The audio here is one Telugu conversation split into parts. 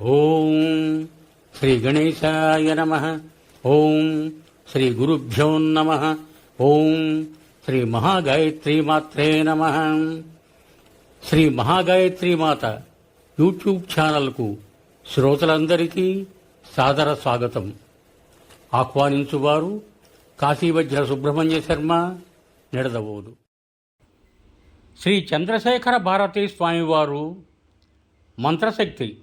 ఓం శ్రీ గణేశాయ నమ. ఓం శ్రీ గురుభ్యో నమ. ఓం శ్రీ మహాగాయత్రి మాత్రే నమ. శ్రీ మహాగాయత్రి మాత యూట్యూబ్ ఛానల్కు శ్రోతలందరికీ సాదర స్వాగతం. ఆహ్వానించువారు కాశీవజ్ర సుబ్రహ్మణ్య శర్మ నిడదవోదు. శ్రీ చంద్రశేఖర భారతీ స్వామివారు మంత్రశక్తి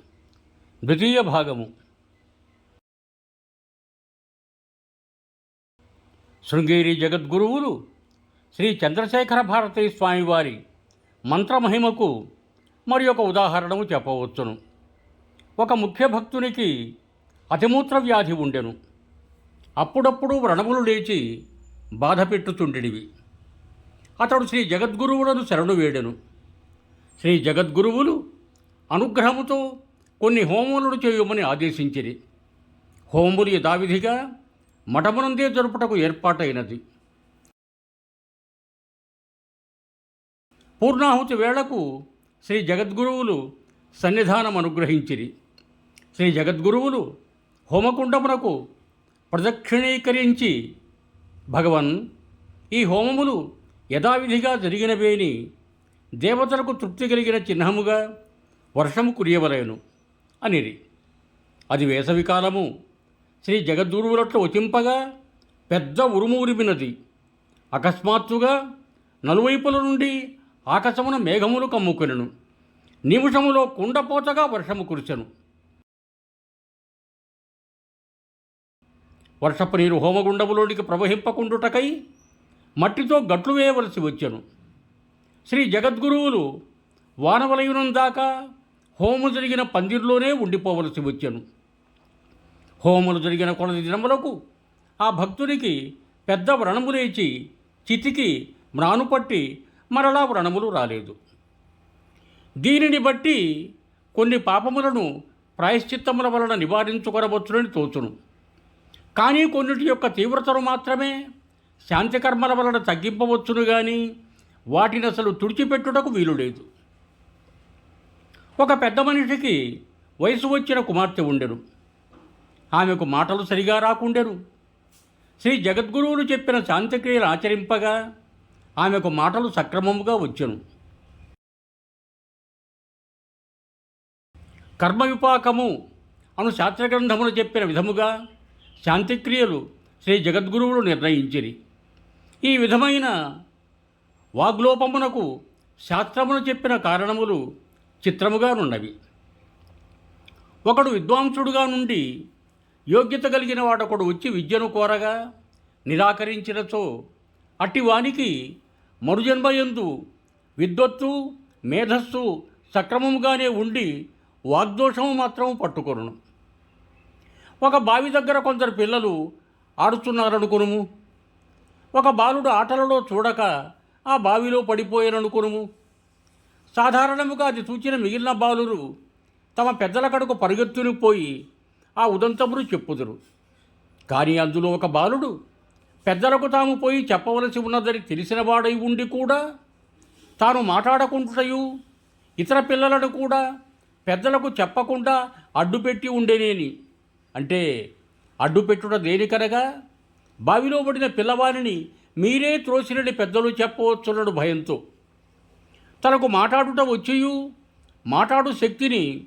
ద్వితీయ భాగము. శృంగేరి జగద్గురువులు శ్రీ చంద్రశేఖర భారతీ స్వామివారి మంత్రమహిమకు మరి ఒక ఉదాహరణము చెప్పవచ్చును. ఒక ముఖ్య భక్తునికి అతిమూత్ర వ్యాధి ఉండెను. అప్పుడప్పుడు వ్రణములు లేచి బాధ పెట్టుచుండెడివి అతడు శ్రీ జగద్గురువులను శరణు వేడెను. శ్రీ జగద్గురువులు అనుగ్రహముతో కొన్ని హోమములను చేయమని ఆదేశించిరి. హోములు యథావిధిగా మఠమునందే జరుపుటకు ఏర్పాటైనది. పూర్ణాహుతి వేళకు శ్రీ జగద్గురువులు సన్నిధానం అనుగ్రహించిరి. శ్రీ జగద్గురువులు హోమకుండమునకు ప్రదక్షిణీకరించి భగవన్ ఈ హోమములు యథావిధిగా జరిగినవేని దేవతలకు తృప్తి కలిగిన చిహ్నముగా వర్షము కురియవలేను. అనిరి. అది వేసవికాలము. శ్రీ జగద్గురువులట్లు వచింపగా పెద్ద ఉరుము ఉరిమినది. అకస్మాత్తుగా నలువైపుల నుండి ఆకాశమున మేఘములు కమ్ముకొనెను. నిమిషములో కుండపోతగా వర్షము కురిసెను. వర్షపు నీరు హోమగుండములోనికి ప్రవహింపకుండుటకై మట్టితో గట్లు వేయవలసి వచ్చెను. శ్రీ జగద్గురువులు వానవలయునం దాకా హోము జరిగిన పందిర్లోనే ఉండిపోవలసి వచ్చాను. హోములు జరిగిన కొలది దినములకు ఆ భక్తునికి పెద్ద వ్రణము లేచి చితికి మ్రాను పట్టి మరలా వ్రణములు రాలేదు. దీనిని బట్టి కొన్ని పాపములను ప్రాయశ్చిత్తముల వలన నివారించుకొనవచ్చునని తోచును. కానీ కొన్నిటి యొక్క తీవ్రతను మాత్రమే శాంతికర్మల వలన తగ్గింపవచ్చును కానీ వాటిని అసలు తుడిచిపెట్టుటకు వీలు లేదు ఒక పెద్ద మనిషికి వయసు వచ్చిన కుమార్తె ఉండెను. ఆమెకు మాటలు సరిగా రాకుండెను. శ్రీ జగద్గురువులు చెప్పిన శాంతిక్రియలు ఆచరింపగా ఆమెకు మాటలు సక్రమముగా వచ్చెను. కర్మవిపాకము అను శాస్త్రగ్రంథములు చెప్పిన విధముగా శాంతిక్రియలు శ్రీ జగద్గురువులు నిర్ణయించిరి. ఈ విధమైన వాగ్లోపమునకు శాస్త్రమును చెప్పిన కారణములు చిత్రముగానున్నవి. ఒకడు విద్వాంసుడుగా నుండి యోగ్యత కలిగిన వాడొకడు వచ్చి విద్యను కోరగా నిరాకరించినచో అట్టి వానికి మరుజన్మయందు విద్వత్తు మేధస్సు సక్రమముగానే ఉండి వాగ్దోషము మాత్రం పట్టుకొను ఒక బావి దగ్గర కొందరు పిల్లలు ఆడుతున్నారనుకునుము. ఒక బాలుడు ఆటలలో చూడక ఆ బావిలో పడిపోయారనుకునుము సాధారణముగా అది చూచిన మిగిలిన బాలురు తమ పెద్దల కడుకు పరిగెత్తుని పోయి ఆ ఉదంతమును చెప్పుదురు. కానీ అందులో ఒక బాలుడు పెద్దలకు తాము పోయి చెప్పవలసి ఉన్నదని తెలిసిన వాడై ఉండి కూడా తాను మాట్లాడకుంటుటయు ఇతర పిల్లలను కూడా పెద్దలకు చెప్పకుండా అడ్డుపెట్టి ఉండేనేని. అంటే అడ్డుపెట్టుట దేనికనగా బావిలో పడిన పిల్లవాడిని మీరే త్రోసినని పెద్దలు చెప్పవచ్చునడు భయంతో. తనకు మాట్లాడుట వచ్చియు. మాట్లాడు శక్తిని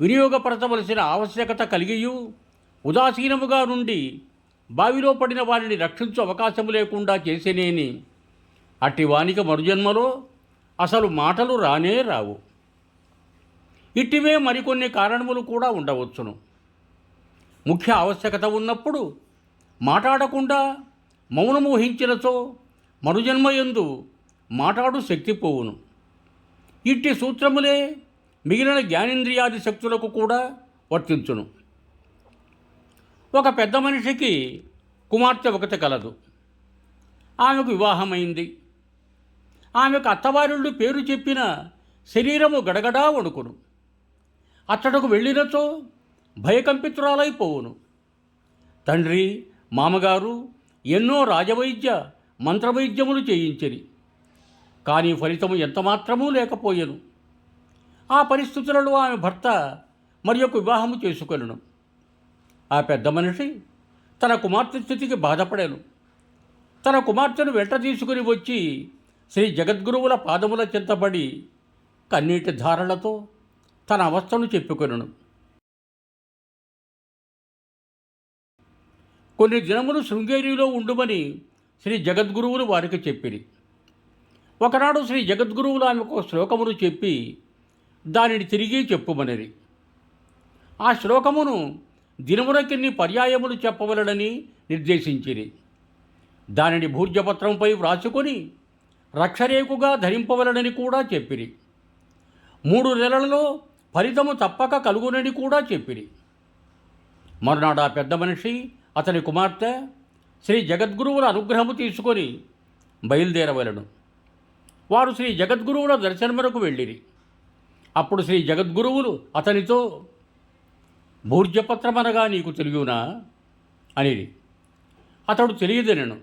వినియోగపరచవలసిన ఆవశ్యకత కలిగియు. ఉదాసీనముగా నుండి బావిలో పడిన వారిని రక్షించు అవకాశము లేకుండా చేసేనేని. అట్టి వానికి మరుజన్మలో అసలు మాటలు రానే రావు. ఇట్టివే మరికొన్ని కారణములు కూడా ఉండవచ్చును. ముఖ్య ఆవశ్యకత ఉన్నప్పుడు మాట్లాడకుండా మౌనము వహించినచో మరుజన్మయందు మాట్లాడు శక్తి పోవును. ఇట్టి సూత్రములే మిగిలిన జ్ఞానేంద్రియాది శక్తులకు కూడా వర్తించును. ఒక పెద్ద మనిషికి కుమార్తె ఒకటి కలదు. ఆమెకు వివాహమైంది. ఆమెకు అత్తవారుళ్ళు పేరు చెప్పిన శరీరము గడగడా వణుకును. అచ్చటకు వెళ్ళినచో భయకంపితురాలైపోవును తండ్రి మామగారు ఎన్నో రాజవైద్య మంత్రవైద్యములు చేయించిరి. కానీ ఫలితము ఎంతమాత్రమూ లేకపోయెను. ఆ పరిస్థితులలో ఆమె భర్త మరి యొక్క వివాహము చేసుకొనను. ఆ పెద్ద మనిషి తన కుమార్తె స్థితికి బాధపడాను. తన కుమార్తెను వెంట తీసుకుని వచ్చి శ్రీ జగద్గురువుల పాదముల చింతబడి కన్నీటి ధారలతో తన అవస్థను చెప్పుకొనను. కొన్ని దినములు శృంగేరిలో ఉండుమని శ్రీ జగద్గురువులు వారికి చెప్పిరి. ఒకనాడు శ్రీ జగద్గురువులు ఆమెకు ఒక శ్లోకమును చెప్పి దానిని తిరిగి చెప్పుమనిరి. ఆ శ్లోకమును దినమునకిన్ని పర్యాయములు చెప్పవలనని నిర్దేశించిరి. దానిని భూర్జపత్రంపై వ్రాసుకొని రక్షరేకుగా ధరింపవలనని కూడా చెప్పిరి. మూడు నెలలలో ఫలితము తప్పక కలుగునని కూడా చెప్పిరి. మరునాడు ఆ పెద్ద మనిషి అతని కుమార్తె శ్రీ జగద్గురువుల అనుగ్రహము తీసుకొని బయలుదేరవలను. వారు శ్రీ జగద్గురువుల దర్శనమునకు వెళ్ళిరి. అప్పుడు శ్రీ జగద్గురువులు అతనితో భూర్జపత్రమనగా నీకు తెలియనా అనిది అతడు తెలియదనను.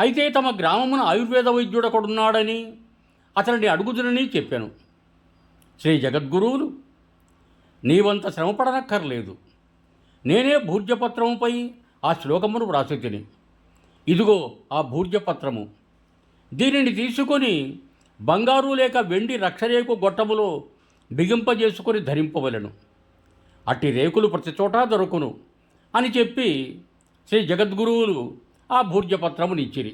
అయితే తమ గ్రామమున ఆయుర్వేద వైద్యుడు ఒకడున్నాడని అతనిని అడుగుదునని చెప్పాను. శ్రీ జగద్గురువులు నీవంత శ్రమపడనక్కర్లేదు. నేనే భూర్జపత్రముపై ఆ శ్లోకమును వ్రాసి తిని ఇదిగో ఆ భూర్జపత్రము. దీనిని తీసుకొని బంగారు లేక వెండి రక్షరేకు గొట్టములో బిగింపజేసుకొని ధరింపవలను. అట్టి రేకులు ప్రతి చోటా దొరుకును అని చెప్పి శ్రీ జగద్గురువులు ఆ భూర్జపత్రమునిచ్చిరి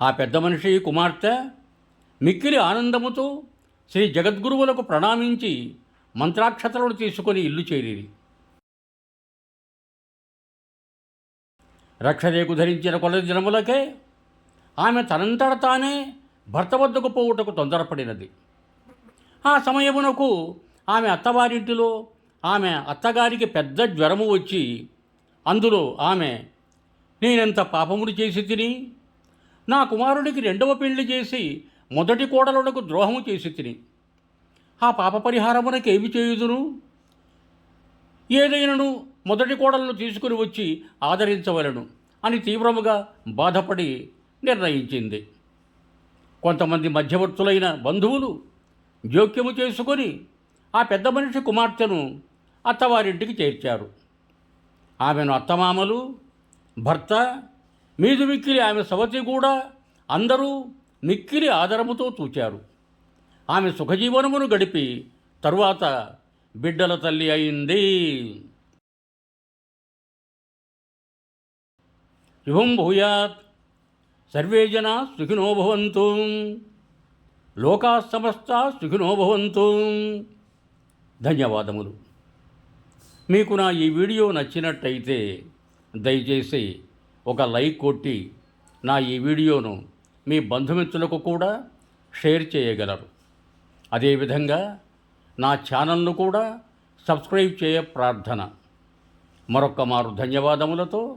ఆ పెద్ద మనిషి కుమార్తె మిక్కిలి ఆనందముతో శ్రీ జగద్గురువులకు ప్రణామించి మంత్రాక్షతలను తీసుకొని ఇల్లు చేరిరి. రక్షరేకు ధరించిన కొలది దినములకే ఆమె తనంతట తానే భర్త వద్దకు పోవుటకు తొందరపడినది. ఆ సమయమునకు ఆమె అత్తవారింటిలో ఆమె అత్తగారికి పెద్ద జ్వరము వచ్చి అందులో ఆమె నేనెంత పాపములు చేసి తిని నా కుమారుడికి రెండవ పెళ్ళి చేసి మొదటి కోడలునకు ద్రోహము చేసి తిని ఆ పాప పరిహారమునకేమి చేయుదును ఏదైనను మొదటి కోడలను తీసుకుని వచ్చి ఆదరించవలను అని తీవ్రముగా బాధపడి నిర్ణయించింది. కొంతమంది మధ్యవర్తులైన బంధువులు జోక్యము చేసుకొని ఆ పెద్ద మనిషి కుమార్తెను అత్తవారింటికి చేర్చారు. ఆమెను అత్తమామలు భర్త మీదు మిక్కిలి ఆమె సవతి కూడా అందరూ మిక్కిలి ఆదరముతో చూచారు. ఆమె సుఖజీవనమును గడిపి తరువాత బిడ్డల తల్లి అయింది. శుభం భూయాత్. సర్వే జనా సుఖినో భవంతు. లోకా సమస్త సుఖినో భవంతు. ధన్యవాదములు. మీకు నా ఈ వీడియో నచ్చినట్టయితే దయచేసి ఒక లైక్ కొట్టి నా ఈ వీడియోను మీ బంధుమిత్రులకు కూడా షేర్ చేయగలరు. అదేవిధంగా నా ఛానల్ను కూడా సబ్స్క్రైబ్ చేయ ప్రార్థన. మరొక్క మారు ధన్యవాదములతో